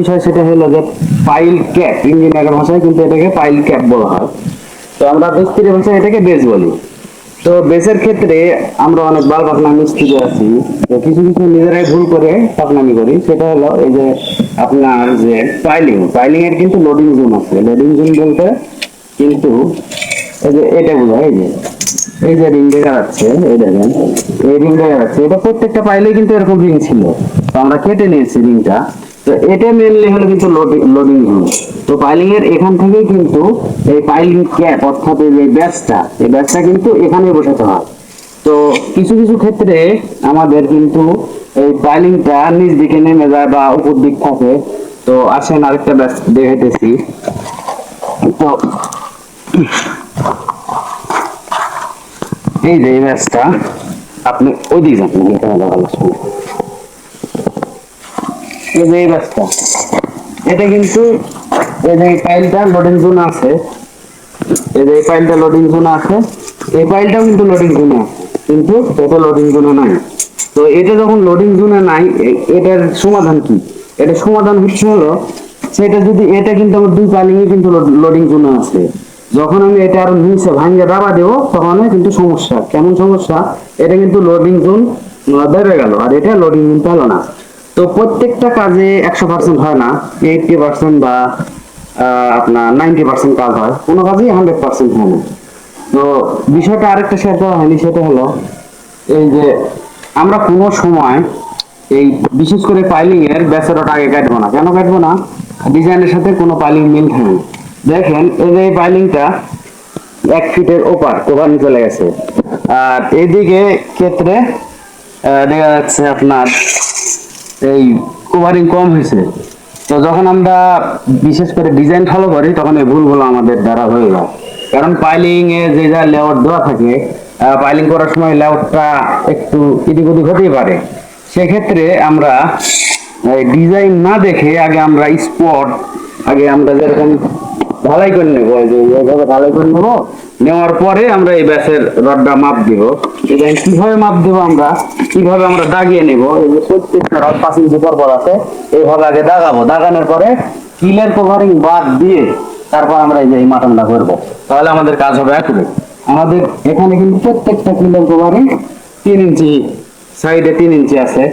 বিষয় সেটা হলো যে পাইল ক্যাপ ইঞ্জিনিয়ারের ভাষায় কিন্তু এটাকে পাইল ক্যাপ বলা হয়। তো আমরা মিস্ত্রি ভাষায় এটাকে বেস বলি। তো বেসের ক্ষেত্রে আমরা অনেক বাল পাকনা মিস্ত্রি আছি। তো কিছু কিছু নিজেরাই ভুল করে পাকনামি করি। সেটা হলো এই যে আপনার যে পাইলিং পাইলিং এর কিন্তু লোডিং জোন আছে। লোডিং জোন বলতে কিন্তু এই যে এটা বোঝায়, এই যে এই যে রিং দেখা যাচ্ছে, এই দেখেন, এই রিং দেখা যাচ্ছে। এটা প্রত্যেকটা পাইলে কিন্তু এরকম রিং ছিল। তো আমরা কেটে নিয়েছি রিংটা তো এটা মেনলি হলো কিন্তু লোডিং জোন তো পাইলিং এর এখান থেকেই কিন্তু এই পাইলিং ক্যাপ অর্থাৎ এই যে ব্যাসটা এই ব্যাসটা কিন্তু এখানে বসাতে হয়। তো কিছু কিছু ক্ষেত্রে আমাদের কিন্তু এই পাইলিংটা নিচ দিকে নেমে যায় বা উপর দিক থাকে। তো আসেন আরেকটা ব্যাস দেখাইতেছি। তো এই যে এই ব্যাসটা আপনি ওই দিকে যান না, এটা হলো ভালো শুনুন। এই যে এটা কিন্তু এই যে ফাইলটা লোডিং জোন আছে। এই যে লোডিং জোন আছে। এই কিন্তু লোডিং জোনে আছে, কিন্তু এটা লোডিং জোনে নাই। তো এটা যখন লোডিং জোনে নাই এটার সমাধান কি? এটা সমাধান হচ্ছে হলো, সেটা যদি, এটা কিন্তু আমার দুই পালিং কিন্তু লোডিং জোনে আছে। যখন আমি এটা আরও নিচে ভাঙ্গে দাবা দেবো, তখন কিন্তু সমস্যা। কেমন সমস্যা? এটা কিন্তু লোডিং জোন বেড়ে গেল। আর এটা লোডিং জোন পেল না। তো প্রত্যেকটা কাজে একশো পার্সেন্ট হয় না এইটটি পার্সেন্ট বা আপনার নাইনটি পার্সেন্ট কাজ হয়। কোনো কাজেই হান্ড্রেড পার্সেন্ট হয় না। তো বিষয়টা আরেকটা শেয়ার করা হয়নি, সেটা হলো এই যে আমরা কোনো সময় এই বিশেষ করে পাইলিং এর ব্যাসেরটা আগে কাটবো না। কেন কাটবো না? ডিজাইনের সাথে কোনো পাইলিং মিল থাকে দেখেন, এই যে এই পাইলিংটা এক ফিটের ওপার ওখানে চলে গেছে আর এদিকে ক্ষেত্রে দেখা যাচ্ছে আপনার এই কভারিং কম হয়েছে। তো যখন আমরা বিশেষ করে ডিজাইন ফলো করি, তখন এই ভুলগুলো আমাদের দ্বারা হয়ে যায়। কারণ পাইলিং এ যে যা লেআউট দেওয়া থাকে পাইলিং করার সময় লেআউটটা একটু এদিক ওদিক হতেই পারে। সেক্ষেত্রে আমরা ডিজাইন না দেখে আগে আমরা স্পট আগে আমরা যেরকম ঢালাই করে নেব এইভাবে ঢালাই করে নেব নেওয়ার পরে আমরা এই ব্যাসের রডটা মাপ দিব। এটা কীভাবে মাপ দেবো আমরা? কীভাবে আমরা দাগিয়ে নেব? এই যে প্রত্যেকটা রড পাঁচ ইঞ্চি পর আছে, এইভাবে আগে দাগাবো। দাগানোর পরে কিলের কভারিং বাদ দিয়ে তারপর আমরা এই যে এই মাটনটা করব। তাহলে আমাদের কাজ হবে অ্যাকুরেট আমাদের এখানে কিন্তু প্রত্যেকটা কিলের কভারিং তিন ইঞ্চি সাইডে তিন ইঞ্চি আছে।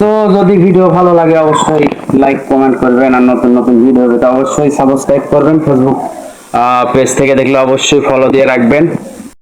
তো যদি ভিডিও ভালো লাগে, অবশ্যই লাইক কমেন্ট করবেন। আর নতুন নতুন ভিডিও পেতে অবশ্যই সাবস্ক্রাইব করবেন ফেসবুক পেজ থেকে দেখলে অবশ্যই ফলো দিয়ে রাখবেন।